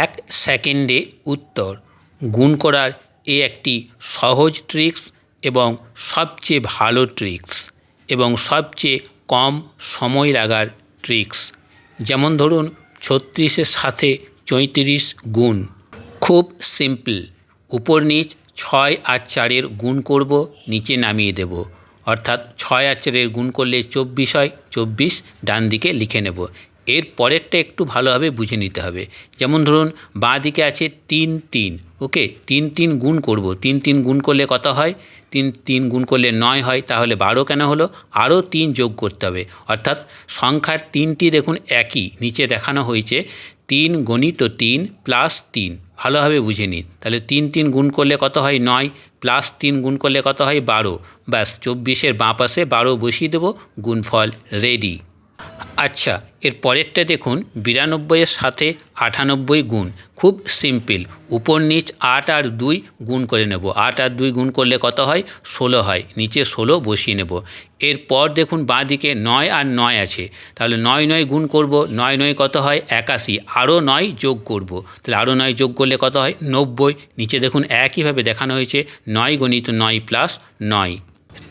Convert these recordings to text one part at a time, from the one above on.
এক সেকেন্ডে উত্তর। গুণ করার এ একটি সহজ ট্রিক্স এবং সবচেয়ে ভালো ট্রিক্স এবং সবচেয়ে কম সময় লাগার ট্রিক্স যেমন ধরুন, ছত্রিশের সাথে চৈত্রিশ গুণ। খুব সিম্পল উপর নিচ ছয় আর চারের গুণ করব, নিচে নামিয়ে দেব। অর্থাৎ ছয় আর চারের গুণ করলে চব্বিশ হয়, চব্বিশ ডান দিকে লিখে নেব। এর পরেরটা একটু ভালোভাবে বুঝে নিতে হবে। যেমন ধরুন, বাঁ দিকে আছে তিন তিন ওকে তিন তিন গুণ করব। তিন তিন গুণ করলে কত হয়? তিন তিন গুণ করলে নয় হয়, তাহলে বারো কেন হলো? আরও তিন যোগ করতে হবে। অর্থাৎ সংখ্যার তিনটি দেখুন একই, নিচে দেখানো হয়েছে। তিন গণিত তিন প্লাস তিন, ভালোভাবে বুঝে নিন। তাহলে তিন তিন গুণ করলে কত হয়? নয় প্লাস তিন গুণ করলে কত হয়? বারো। ব্যাস, চব্বিশের বাঁ পাশে বারো বসিয়ে দেবো, গুণফল রেডি আচ্ছা এর পরেরটা দেখুন, বিরানব্বইয়ের সাথে আটানব্বই গুণ। খুব সিম্পল। উপর নিচ আট আর দুই গুণ করে নেব। আট আর দুই গুণ করলে কত হয়? ষোলো হয়। নিচে ষোলো বসিয়ে নেব। এরপর দেখুন বাঁ দিকে নয় আর নয় আছে। তাহলে নয় নয় গুণ করব। নয় নয় কত হয়? একাশি। আরও নয় যোগ করব। তাহলে আরও নয় যোগ করলে কত হয়? নব্বই। নিচে দেখুন, একইভাবে দেখানো হয়েছে। নয় গণিত নয় প্লাস নয়।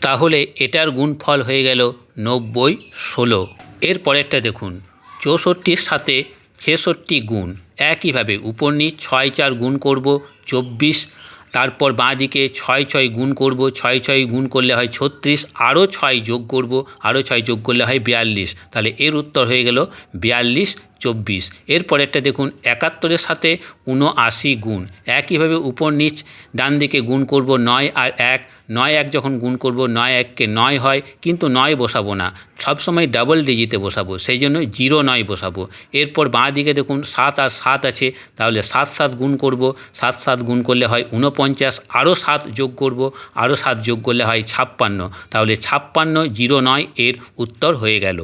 তাহলে এটার গুণফল হয়ে গেল নব্বই ষোলো। এর পরেরটা দেখুন। চৌষট্টির সাথে ছেষট্টি গুণ। একইভাবে উপর নিচ ছয় চার গুণ করব, চব্বিশ। তারপর বাঁ দিকে ছয় ছয় গুণ করব, ছয় ছয় গুণ করলে হয় ছত্রিশ। আরও ছয় যোগ করব, আরও ছয় যোগ করলে হয় বিয়াল্লিশ। তাহলে এর উত্তর হয়ে গেল বিয়াল্লিশ। চব্বিশ। এরপরেরটা দেখুন, একাত্তরের সাথে উনআশি গুণ। একইভাবে উপর নিচ ডান দিকে গুণ করব নয় আর এক। নয় এক যখন গুণ করব, নয় এককে নয় হয়, কিন্তু নয় বসাবো না। সবসময় ডাবল ডিজিটে বসাবো, সেই জন্য জিরো নয় বসাবো। এরপর বাঁ দিকে দেখুন, সাত আর সাত আছে, তাহলে সাত সাত গুণ করব। সাত সাত গুণ করলে হয় উনপঞ্চাশ আরও সাত যোগ করব, আরও সাত যোগ করলে হয় ছাপ্পান্ন। তাহলে ছাপ্পান্ন জিরো নয় এর উত্তর হয়ে গেল।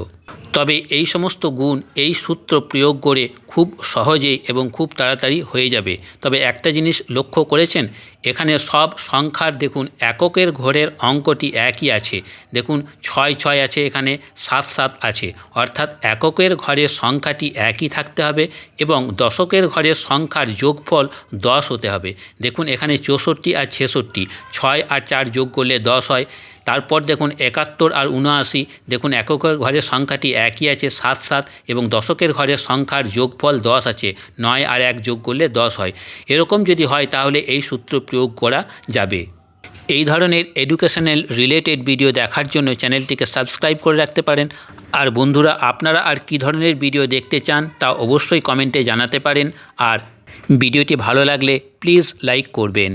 তবে এই সমস্ত গুণ এই সূত্র প্রয়োগ করে খুব সহজেই এবং খুব তাড়াতাড়ি হয়ে যাবে। তবে একটা জিনিস লক্ষ্য করেছেন, এখানে সব সংখ্যার দেখুন এককের ঘরের অঙ্কটি একই আছে। দেখুন ছয় ছয় আছে, এখানে সাত সাত আছে। অর্থাৎ এককের ঘরের সংখ্যাটি একই থাকতে হবে এবং দশকের ঘরের সংখ্যার যোগফল দশ হতে হবে। দেখুন এখানে চৌষট্টি আর ছেষট্টি, ছয় আর চার যোগ করলে দশ হয়। তারপর দেখুন একাত্তর আর উনআশি, দেখুন এককের ঘরের সংখ্যাটি একই আছে, সাত সাত এবং দশকের ঘরের সংখ্যার যোগফল দশ আছে, নয় আর এক যোগ করলে দশ হয়। এরকম যদি হয় তাহলে এই সূত্র প্রয়োগ করা যাবে। এই ধরনের এডুকেশনাল রিলেটেড ভিডিও দেখার জন্য চ্যানেলটিকে সাবস্ক্রাইব করে রাখতে পারেন। আর বন্ধুরা, আপনারা আর কী ধরনের ভিডিও দেখতে চান তা অবশ্যই কমেন্টে জানাতে পারেন। আর ভিডিওটি ভালো লাগলে প্লিজ লাইক করবেন।